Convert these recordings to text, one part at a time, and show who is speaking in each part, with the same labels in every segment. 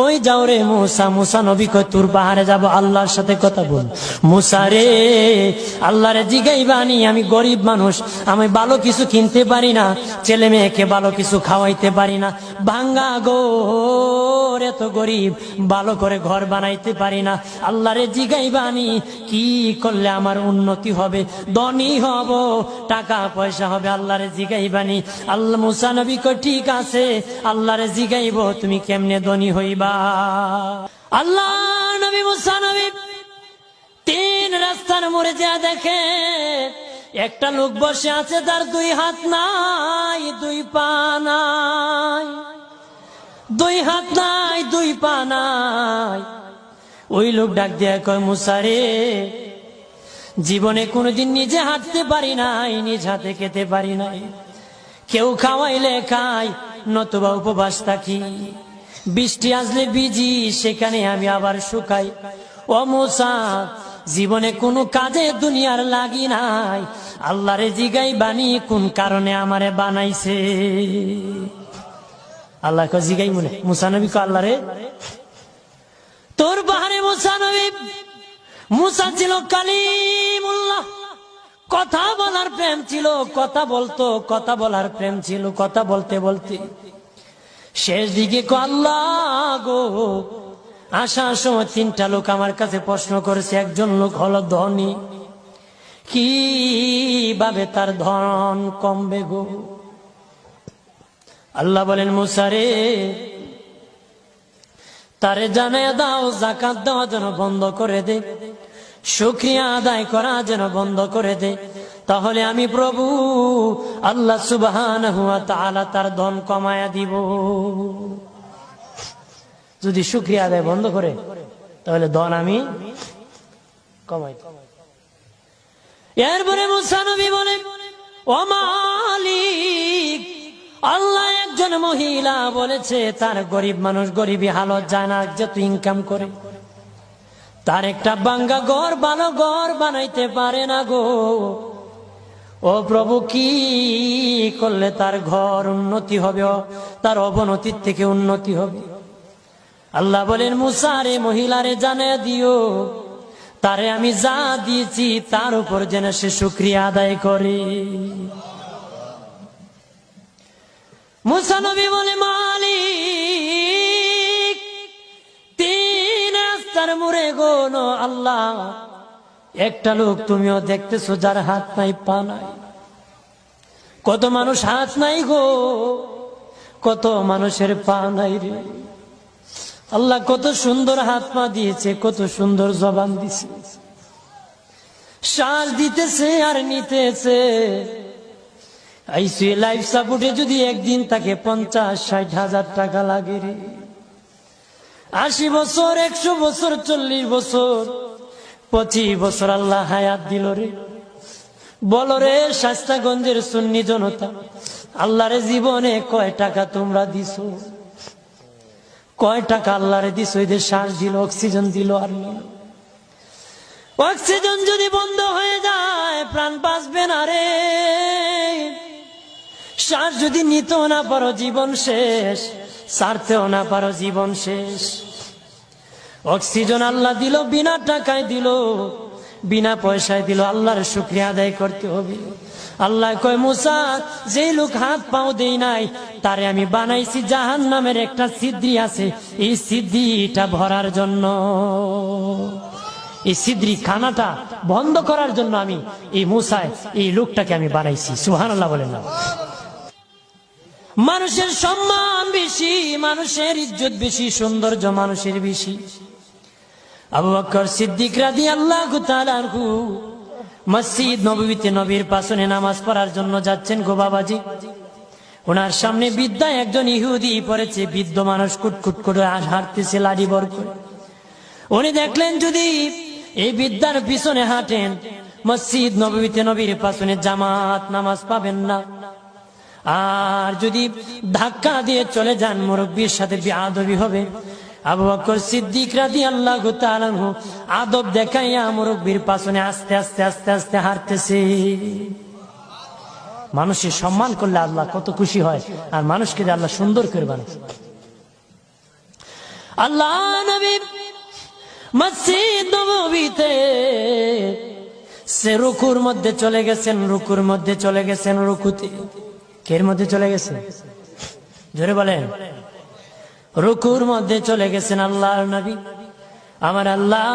Speaker 1: কই যাও রে মুসা? মুসা নবী কই, তোর পাহাড়ে যাব? আল্লাহর সাথে কথা বল। মুসা রে আল্লাহ রে জিগাইবানি আমি গরিব মানুষ, আমি ভালো কিছু কিনতে পারি না, ছেলে মেয়েকে ভালো কিছু খাওয়াইতে পারি না। ভাঙ্গা গোর এত গরিব, ভালো করে ঘর বানাইতে পারি না। আল্লাহ রে জিগাইবানি কি করলে আমার উন্নতি হবে? ধনী হব, টাকা পয়সা হবে আল্লাহ রে জিগাইবানি আল্লাহ মুসা নবী কই, ঠিক আছে আল্লাহ রে জিগাইব, তুমি কেমনে ধনী হইবা? আল্লাহ, নবী মুসা, নবী, তিন রাস্তার মোড়ে যা দেখে, একটা লোক বসে আছে, তার দুই হাত নাই, দুই পা নাই। দুই হাত নাই, দুই পা নাই। ওই লোক ডাক দিয়া কয় মুসারে জীবনে কোনোদিন নিজে হাঁটতে পারি নাই, নিজ হাতে খেতে পারি নাই। কেউ খাওয়াইলে খাই, নতুবা উপবাস থাকি। বৃষ্টি আসলে বিজি সেখানে আমি আবার শুকাই। ও মুসা, জীবনে কোনো কাজে দুনিয়ার লাগি নাই। আল্লাহরে জিগাই বানি কোন কারণে আমারে বানাইছে? আল্লাহ কে জিগাই মনে, মুসা নবী কো আল্লাহ রে, তোর বাহারে মুসা নবী, মুসা ছিল কালিমুল্লাহ। কথা বলার প্রেম ছিল, কথা বলতো, কথা বলার প্রেম ছিল, কথা বলতে বলতে। শেষ দিকে গো। আসার সময় তিনটা লোক আমার কাছে প্রশ্ন করেছে, একজন লোক হলো ধনী। কীভাবে তার ধন কমবে গো? আল্লাহ বলেন মুসারে তারে জানায় দাও জাকাত দেওয়া যেন বন্ধ করে দে। শুক্রিয়া আদায় করা যেন বন্ধ করে দে। তাহলে আমি প্রভু আল্লাহ সুবহান তার ধন কমায়া দিব। যদি শুক্রিয়া আদায় বন্ধ করে, তাহলে ধন আমি কমাই এরপরে মুসানবী বলে, ও মালিক, আল্লাহ একজন মহিলা বলেছে, তার গরিব মানুষ গরিবী হালত জানা যত ইনকাম করে। তার একটা বাঙ্গা ঘর, ভালো ঘর বানাইতে পারে না গো। ও প্রভু, কি করলে তার ঘর উন্নতি হবে? তার অবনতির থেকে উন্নতি হবে? আল্লাহ বলেন মুসারে মহিলারে জানে দিও। তারে আমি যা দিয়েছি, তার উপর যেন সে শুক্রিয়া আদায় করে। মুসানবী বলে, মালিক, তিন রাস্তার মুড়ে গোন আল্লাহ একটা লোক তুমিও দেখতেছো যার হাত নাই, পা নাই। কত মানুষ হাত নাই গো, কত মানুষের পা নাই রে। আল্লাহ কত সুন্দর হাত পা দিয়েছে, কত সুন্দর জবান দিছে। শ্বাস দিতেছে আর নিতেছে। আইসিউ লাইফ সাপোর্টে যদি একদিন তাকে পঞ্চাশ, ষাট হাজার টাকা লাগে রে। আশি বছর, একশো বছর, চল্লিশ বছর পঁচিশ বছর আল্লাহ হায়াত দিল রে। বলো রে, শাস্তাগঞ্জের সুন্নি জনতা, আল্লাহরে জীবনে কয় টাকা তোমরা দিছো? কয় টাকা আল্লাহরে দিছো? এদের শ্বাস দিল, অক্সিজেন দিল আর অক্সিজেন যদি বন্ধ হয়ে যায়, প্রাণ বাঁচবে না রে। শ্বাস যদি নিতে না পারো, জীবন শেষ, সারতেও না পারো, জীবন শেষ। অক্সিজেন আল্লাহ দিল, বিনা টাকায় দিল, বিনা পয়সায় দিল, আল্লাহর শুক্রিয়া আদায় করতে হবে। আল্লাহ কয়, মুসা যে লোক হাত পাও দেই নাই, তারে আমি বানাইছি জাহান নামের একটা সিদ্ধি আছে। এই সিদ্ধিটা ভরার জন্য, এই সিদ্রি খানাটা বন্ধ করার জন্য আমি এই মুসায়, এই লোকটাকে আমি বানাইছি। সুহান আল্লাহ বলেন না। মানুষের সম্মান বেশি, মানুষের ইজ্জত বেশি, সৌন্দর্য মানুষের বেশি। আবু বকর সিদ্দিক রাদি আল্লাহ মসজিদ নবীতে নবীর পাশনে নামাজ পড়ার জন্য যাচ্ছেন গো বাবাজি। ওনার সামনে বিদ্যা একজন ইহুদি পড়েছে, বৃদ্ধ মানুষ কুটকুট করে হাঁটতেছে, লাড়ি বর উনি দেখলেন যদি এই বিদ্যার পিছনে হাঁটেন, মসজিদ নবীতে নবীর পাশনে জামাত নামাজ পাবেন না। আর যদি ধাক্কা দিয়ে চলে যান, মুরব্বীর সাথে বিআদবি হবে। আবু বকর সিদ্দিক রাদি আল্লাহ তাআলাহু আদব দেখাইয়া মুরব্বীর পাশনে আস্তে আস্তে আস্তে আস্তে হাঁটতেছে। মানুষের সম্মান করলে আল্লাহ কত খুশি হয়, আর মানুষকে আল্লাহ সুন্দর করে বানায়। আল্লাহ নবী মসজিদ নবীতে সে রুকুর মধ্যে চলে গেছেন, রুকুর মধ্যে চলে গেছেন রুকুতে। কের মধ্যে চলে গেছে? জোরে বলেন। রুকুর মধ্যে চলে গেছেন আল্লাহর নবী। আমার আল্লাহ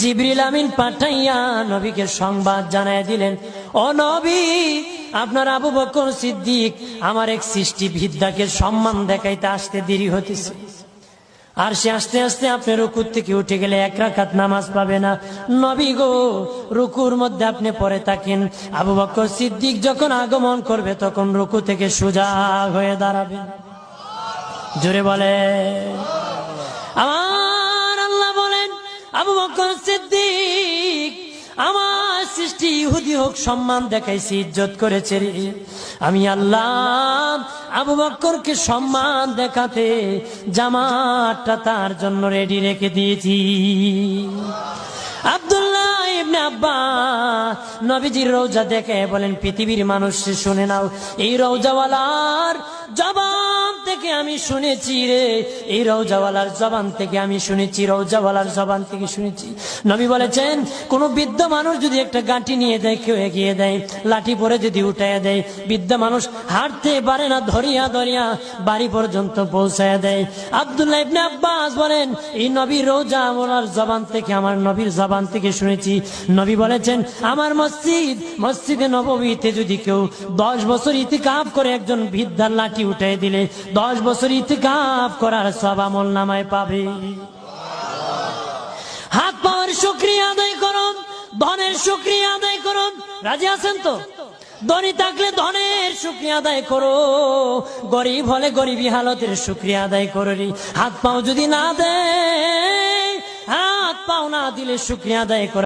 Speaker 1: জিবরিল আমিন পাঠাইয়া নবীকে সংবাদ জানাই দিলেন, ও নবী, আপনার আবু বকর সিদ্দিক আমার এক সৃষ্টি বিদ্যাকে সম্মান দেখাইতে আসতে দেরি হতেছে আর সে আস্তে আস্তে আপনি রুকুর থেকে উঠে গেলে এক রাকাত নামাজ পাবে না। নবী গো, রুকুর মধ্যে আপনি পরে থাকেন। আবু বকর সিদ্দিক যখন আগমন করবে তখন রুকু থেকে সোজা হয়ে দাঁড়াবেন। জোরে বলে। আমার আল্লাহ বলেন, আবু বকর সিদ্দিক, আমার সৃষ্টি ইহুদি হোক, সম্মান দেখাইছি, ইজ্জত করেছে আমি আল্লাহ আবু বক্করকে সম্মান দেখাতে জামাটা তার জন্য রেডি রেখে দিয়েছি। আব্দুল্লাহ ইবনে আব্বা নবীজির রৌজা দেখে বলেন, পৃথিবীর মানুষ, শুনে নাও, এই রৌজাওয়ালার জবান থেকে আমি শুনেছি রে। এই রৌজাওয়ালার জবান থেকে আমি শুনেছি রৌজাওয়ালার জবান থেকে শুনেছি। নবী বলেছেন, কোন বৃদ্ধ মানুষ যদি একটা গাঁটি নিয়ে দেয়, কেউ এগিয়ে দেয়, লাঠি পরে যদি উঠাইয়া দেয়, বৃদ্ধ মানুষ হাঁটতে পারে না, ধরিয়া ধরিয়া বাড়ি পর্যন্ত পৌঁছায় দেয়। আব্দুল্লাহ ইবনে আব্বাস বলেন, এই নবীর রোজা ওনার জবান থেকে, আমার নবীর জবান থেকে শুনেছি। নবী বলেছেন, আমার মসজিদ, মসজিদে নবমীতে যদি কেউ দশ বছর ইতিকাফ করে একজন বৃদ্ধার লাঠি উঠাই দিলে, দশ বছর ইতিকাফ করার সব আমল নামায় পাবে। হাত পাওয়ার শুক্রিয়া আদায় করুন, ধনের শুক্রিয়া আদায় করুন। রাজি আছেন তো? ধনী থাকলে ধনের শুক্রিয়া আদায় করো, গরিব হলে গরিবী হালতের শুক্রিয়া আদায় করো। হাত পাও যদি না দেয়, হাত পাও না দিলে শুক্রিয়া আদায় করা